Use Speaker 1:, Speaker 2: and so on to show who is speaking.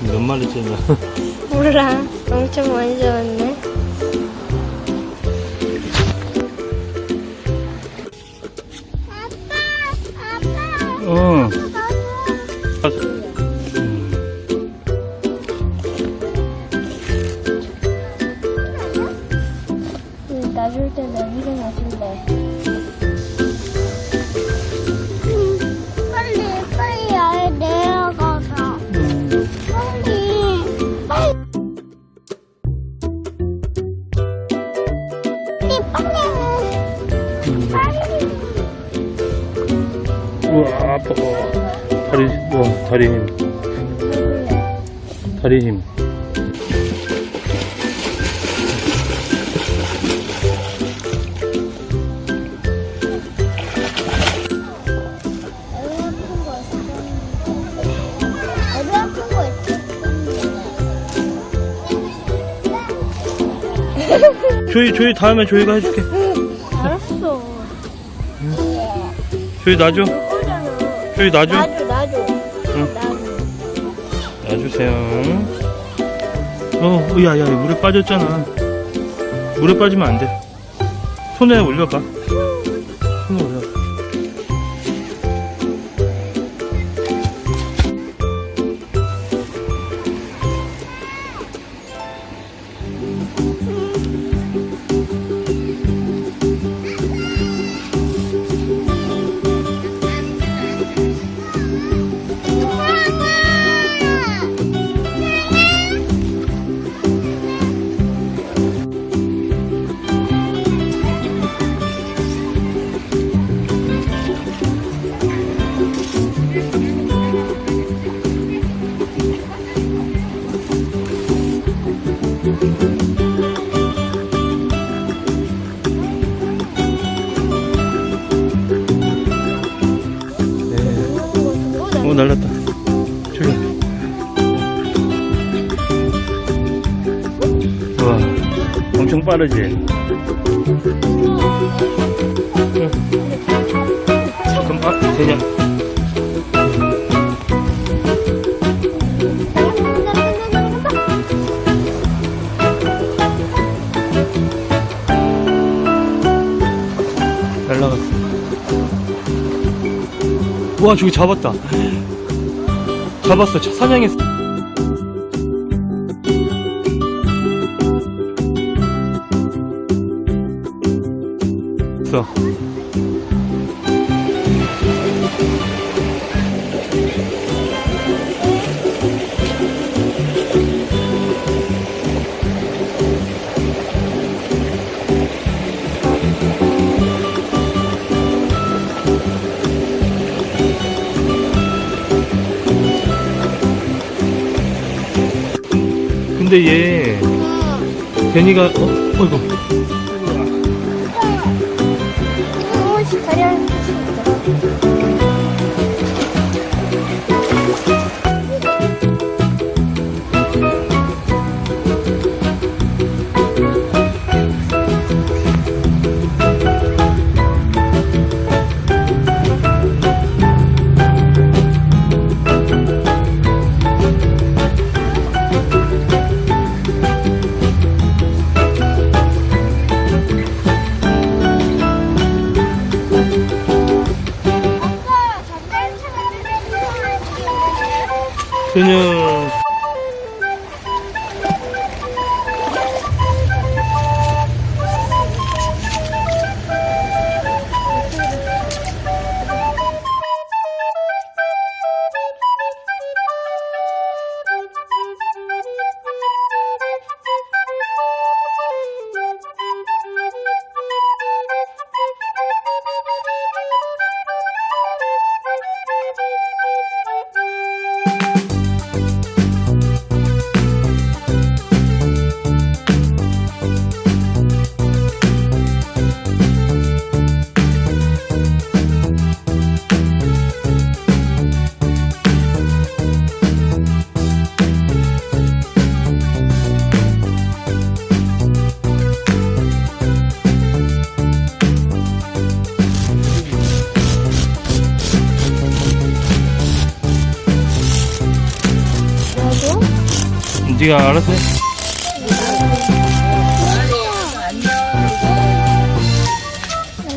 Speaker 1: 지금 몇 마리째냐?
Speaker 2: 몰라. 엄청 많이 잡았네.
Speaker 1: 우와 아파. 다리 우와 다리 힘. 다리 힘. 조이 조이 다음에 조이가 해줄게.
Speaker 2: 알았어.
Speaker 1: 조이 놔줘. 조이 놔줘.
Speaker 2: 놔줘, 놔줘.
Speaker 1: 응.
Speaker 2: 놔줘.
Speaker 1: 놔주세요. 어, 야야 물에 빠졌잖아. 물에 빠지면 안 돼. 손에 올려봐. 오 날랐다. 조이. 와, 엄청 빠르지. 응. 잠깐, 아, 되냐? 날라갔어. 와, 저기 잡았다. 잡았어. 차- 사냥했어. 있어. 근데 얘 괜히가 어, 어이구 그냥 네가 알아서 해.